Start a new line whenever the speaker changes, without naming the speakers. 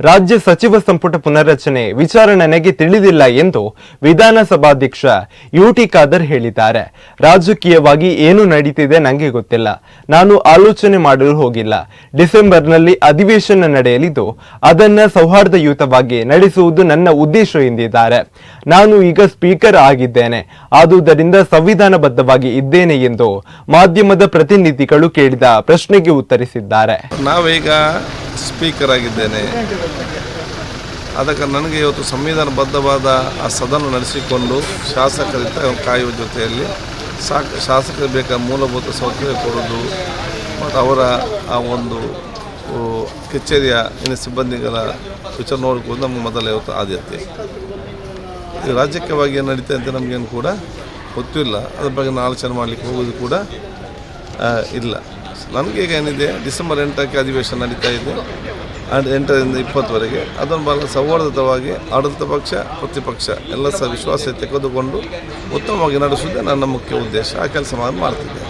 ರಾಜ್ಯ ಸಚಿವ ಸಂಪುಟ ಪುನರ್ರಚನೆ ವಿಚಾರ ನನಗೆ ತಿಳಿದಿಲ್ಲ ಎಂದು ವಿಧಾನಸಭಾಧ್ಯಕ್ಷ ಯುಟಿ ಖಾದರ್ ಹೇಳಿದ್ದಾರೆ. ರಾಜಕೀಯವಾಗಿ ಏನು ನಡೀತಿದೆ ನನಗೆ ಗೊತ್ತಿಲ್ಲ. ನಾನು ಆಲೋಚನೆ ಮಾಡಲು ಹೋಗಿಲ್ಲ. ಡಿಸೆಂಬರ್ನಲ್ಲಿ ಅಧಿವೇಶನ ನಡೆಯಲಿದ್ದು, ಅದನ್ನ ಸೌಹಾರ್ದಯುತವಾಗಿ ನಡೆಸುವುದು ನನ್ನ ಉದ್ದೇಶ ಎಂದಿದ್ದಾರೆ. ನಾನು ಈಗ ಸ್ಪೀಕರ್ ಆಗಿದ್ದೇನೆ. ಆದುದರಿಂದ ಸಂವಿಧಾನಬದ್ಧವಾಗಿ ಇದ್ದೇನೆ ಎಂದು ಮಾಧ್ಯಮದ ಪ್ರತಿನಿಧಿಗಳು ಕೇಳಿದ ಪ್ರಶ್ನೆಗೆ ಉತ್ತರಿಸಿದ್ದಾರೆ.
ನಾವೀಗ ಸ್ಪೀಕರ್ ಆಗಿದ್ದೇನೆ. ಅದಕ್ಕೆ ನನಗೆ ಇವತ್ತು ಸಂವಿಧಾನಬದ್ಧವಾದ ಆ ಸದನ ನಡೆಸಿಕೊಂಡು ಶಾಸಕರಿಂದ ಕಾಯುವ ಜೊತೆಯಲ್ಲಿ ಸಾಕ್, ಶಾಸಕರಿಗೆ ಬೇಕಾದ ಮೂಲಭೂತ ಸೌಕರ್ಯ ಕೊಡೋದು ಮತ್ತು ಅವರ ಆ ಒಂದು ಕಚೇರಿಯ ಇನ್ನು ಸಿಬ್ಬಂದಿಗಳ ವಿಚಾರ ನೋಡಿಕೊಂಡು ನಮಗೆ ಮೊದಲ ಇವತ್ತು ಆದ್ಯತೆ. ಇದು ರಾಜಕೀಯವಾಗಿ ಏನು ನಡೀತದೆ ಅಂತ ನಮಗೇನು ಕೂಡ ಗೊತ್ತಿಲ್ಲ. ಅದ್ರ ಬಗ್ಗೆ ಆಲೋಚನೆ ಮಾಡಲಿಕ್ಕೆ ಹೋಗೋದು ಕೂಡ ಇಲ್ಲ. ನನಗೆ ಈಗ ಏನಿದೆ, ಡಿಸೆಂಬರ್ ಎಂಟಕ್ಕೆ ಅಧಿವೇಶನ ನಡೀತಾ ಇದೆ. ಆ್ಯಂಡ್ ಎಂಟರಿಂದ ಇಪ್ಪತ್ತುವರೆಗೆ ಅದನ್ನು ಭಾಳ ಸೌಹಾರ್ದತವಾಗಿ ಆಡಳಿತ ಪಕ್ಷ, ಪ್ರತಿಪಕ್ಷ ಎಲ್ಲ ಸಹ ವಿಶ್ವಾಸ ತೆಗೆದುಕೊಂಡು ಉತ್ತಮವಾಗಿ ನಡೆಸುವುದೇ ನನ್ನ ಮುಖ್ಯ ಉದ್ದೇಶ. ಆ ಕೆಲಸ ಮಾಡ್ತಿದ್ದೆ